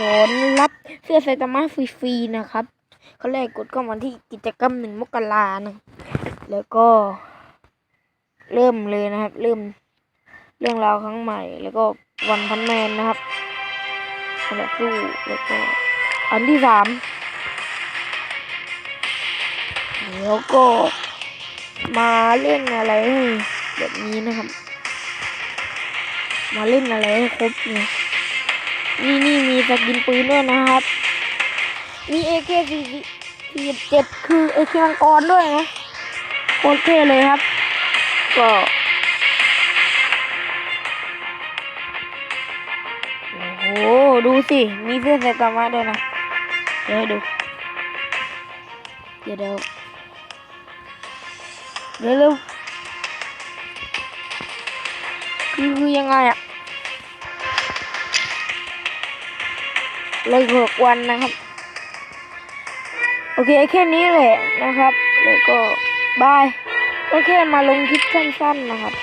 สอนรับเสื้อไซตามะฟรีๆนะครับเขาแรกกดเข้ามาที่กิจกรรมหนึ่งมกรานะแล้วก็ เริ่มเลยนะครับ เริ่มเรื่องราวครั้งใหม่ แล้วก็วันพันแมนนะครับขณะสู้แล้วก็อันที่สามแล้วก็มาเล่นอะไรแบบนี้นะครับ มาเล่นอะไรให้ครบเนี่ย นี่นี่มีสกินปืนด้วยนะครับ มี AK 47 คือ AK มังกรด้วยนะโคตรเท่เลยครับ ก็โอ้โหดูสิ มีเสื้อไซตามะด้วยนะ เดี๋ยวให้ดู เดี๋ยวเดี๋ยวเร็วคือคือยังไงอะ เลยหกวันนะครับ โอเคแค่นี้แหละนะครับ แล้วก็บายก็แค่มาลงคลิปสั้นๆนะครับ